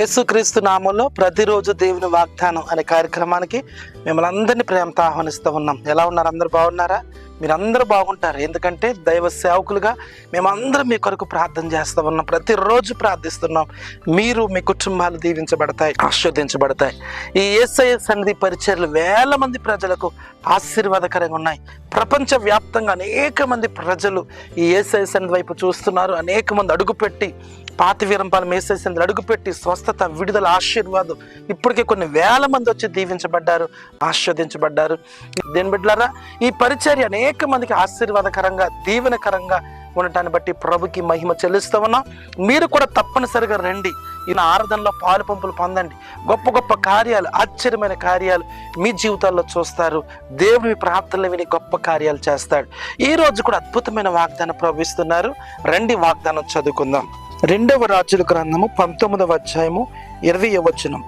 యేసుక్రీస్తు నామంలో ప్రతిరోజు దేవుని వాగ్దానం అనే కార్యక్రమానికి మిమ్మల్ని అందరినీ ప్రేమతో ఆహ్వానిస్తూ ఉన్నాం. ఎలా ఉన్నారు? అందరు బాగున్నారా? మీరందరూ బాగుంటారు. ఎందుకంటే దైవ సేవకులుగా మేమందరం మీ కొరకు ప్రార్థన చేస్తూ ఉన్నాం. ప్రతిరోజు ప్రార్థిస్తున్నాం. మీరు మీ కుటుంబాలు దీవించబడతాయి ఆస్వాదించబడతాయి ఈ ఏసఐ సన్నిధి పరిచర్లు వేల మంది ప్రజలకు ఆశీర్వాదకరంగా ఉన్నాయి. ప్రపంచ వ్యాప్తంగా అనేక మంది ప్రజలు ఈ ఏసఐ సన్నిధి వైపు చూస్తున్నారు. అనేక మంది అడుగుపెట్టి పాతి వీరంపాలెం ఏసఐ సన్నిధి అడుగుపెట్టి స్వస్థత విడుదల ఆశీర్వాదం ఇప్పటికే కొన్ని వేల మంది వచ్చి దీవించబడ్డారు ఆస్వాదించబడ్డారు దేని బిడ్డలారా ఈ పరిచర్య అనేక మందికి ఆశీర్వాదకరంగా దీవెనకరంగా ఉండటాన్ని బట్టి ప్రభుకి మహిమ చెల్లిస్తూ ఉన్నాం. మీరు కూడా తప్పనిసరిగా రండి. ఈయన ఆరాధనలో పాలు పంపులు పొందండి. గొప్ప గొప్ప కార్యాలు ఆశ్చర్యమైన కార్యాలు మీ జీవితాల్లో చూస్తారు. దేవుని ప్రార్థనలు విని గొప్ప కార్యాలు చేస్తాడు. ఈ రోజు కూడా అద్భుతమైన వాగ్దానం ప్రవహిస్తున్నారు రండి వాగ్దానం చదువుకుందాం. రెండవ రాజుల గ్రంథము పంతొమ్మిదవ అధ్యాయము ఇరవై వచనం.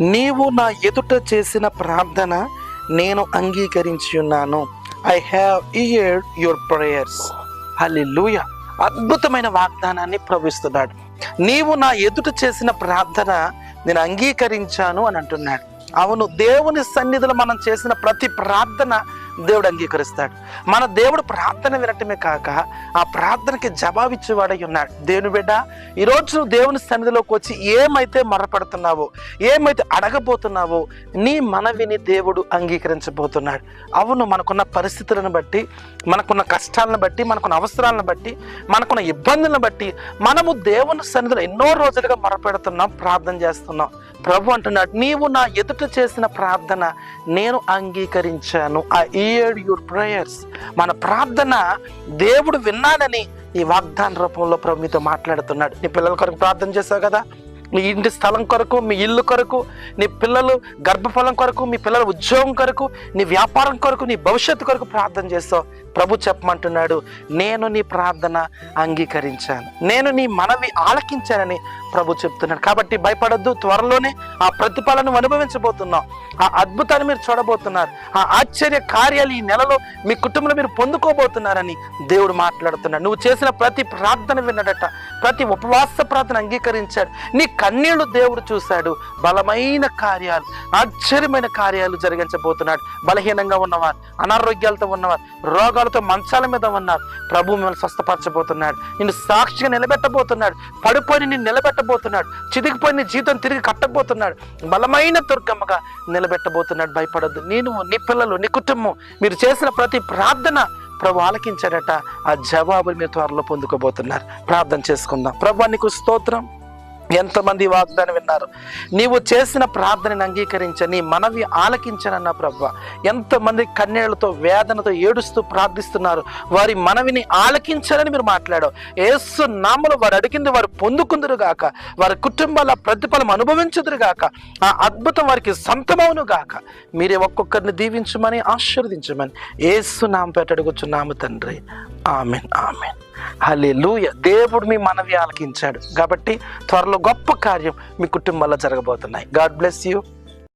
నీవు నా ఎదుట చేసిన ప్రార్థన నేను అంగీకరించి ఉన్నాను. I have heard your prayers hallelujah అద్భుతమైన వాగ్దానాన్ని ప్రవిస్తున్నాడు నీవు నా ఎదుట చేసిన ప్రార్థన నేను అంగీకరించాను అని అంటున్నాడు. అవును దేవుని సన్నిధిలో మనం చేసిన ప్రతి ప్రార్థన దేవుడు అంగీకరిస్తాడు. మన దేవుడు ప్రార్థన వినటమే కాక ఆ ప్రార్థనకి జవాబిచ్చేవాడై ఉన్నాడు. దేవుని బిడ్డ ఈరోజు నువ్వు దేవుని సన్నిధిలోకి వచ్చి ఏమైతే మరపడుతున్నావో ఏమైతే అడగబోతున్నావో నీ మనవిని దేవుడు అంగీకరించబోతున్నాడు. అవును మనకున్న పరిస్థితులను బట్టి మనకున్న కష్టాలను బట్టి మనకున్న అవసరాలను బట్టి మనకున్న ఇబ్బందులను బట్టి మనము దేవుని సన్నిధిలో ఎన్నో రోజులుగా మొరపెడుతున్నాం ప్రార్థన చేస్తున్నాం. ప్రభు అంటున్నాడు నీవు నా ఎదుట చేసిన ప్రార్థన నేను అంగీకరించాను. ఆ ఇయర్డ్ యువర్ ప్రేయర్స్ మన ప్రార్థన దేవుడు విన్నాడని ఈ వాగ్దాన రూపంలో ప్రభు మీతో మాట్లాడుతున్నాడు. నీ పిల్లల కొరకు ప్రార్థన చేసావు కదా? మీ ఇంటి స్థలం కొరకు మీ ఇల్లు కొరకు నీ పిల్లలు గర్భఫలం కొరకు మీ పిల్లల ఉద్యోగం కొరకు నీ వ్యాపారం కొరకు నీ భవిష్యత్తు కొరకు ప్రార్థన చేస్తావు. ప్రభు చెప్పమంటున్నాడు నేను నీ ప్రార్థన అంగీకరించాను. నేను నీ మనవి ఆలకించానని ప్రభు చెప్తున్నాడు. కాబట్టి భయపడద్దు త్వరలోనే ఆ ప్రతిఫలను అనుభవించబోతున్నాం. ఆ అద్భుతాన్ని మీరు చూడబోతున్నారు. ఆ ఆశ్చర్య కార్యాలు ఈ నెలలో మీ కుటుంబంలో మీరు పొందుకోబోతున్నారని దేవుడు మాట్లాడుతున్నాడు. నువ్వు చేసిన ప్రతి ప్రార్థన విన్నాడట ప్రతి ఉపవాస ప్రార్థన అంగీకరించాడు. నీ కన్నీళ్ళు దేవుడు చూశాడు. బలమైన కార్యాలు ఆశ్చర్యమైన కార్యాలు జరిగించబోతున్నాడు. బలహీనంగా ఉన్నవారు అనారోగ్యాలతో ఉన్నవారు రోగాలతో మంచాల మీద ఉన్నారు ప్రభు మిమ్మల్ని స్వస్థపరచబోతున్నాడు. నిన్ను సాక్షిగా నిలబెట్టబోతున్నాడు. పడిపోయి నిన్ను నిలబెట్టబోతున్నాడు చితికిపోయిన జీతం జీవితం తిరిగి కట్టబోతున్నాడు. బలమైన దుర్గమ్మగా నిలబెట్టబోతున్నాడు. భయపడద్దు. నేను నీ పిల్లలు నీ కుటుంబం మీరు చేసిన ప్రతి ప్రార్థన ప్రభు ఆలకించాడట. ఆ జవాబులు మీరు త్వరలో పొందుకోబోతున్నారు. ప్రార్థన చేసుకుందాం. ప్రభు నీకు స్తోత్రం. ఎంతమంది వాగ్దానం విన్నారు? నీవు చేసిన ప్రార్థనని అంగీకరించ నీ మనవి ఆలకించనన్న ప్రభ ఎంతమంది కన్నీళ్ళతో వేదనతో ఏడుస్తూ ప్రార్థిస్తున్నారు? వారి మనవిని ఆలకించాలని మీరు మాట్లాడావు. ఏసు నామలు వారు అడిగింది వారు పొందుకుందరు గాక. వారి కుటుంబాల ప్రతిఫలం అనుభవించుదురు గాక. ఆ అద్భుతం వారికి సొంతమవును గాక. మీరే ఒక్కొక్కరిని దీవించమని ఆశీర్వదించమని ఏసు నామ పెట్టడుగుచున్నాము తండ్రి. Amen amen. హల్లెలూయ. దేవుడు మీ మనవి ఆలకించాడు. కాబట్టి త్వరలో గొప్ప కార్యం మీ కుటుంబాల్లో జరగబోతున్నాయి. God bless you.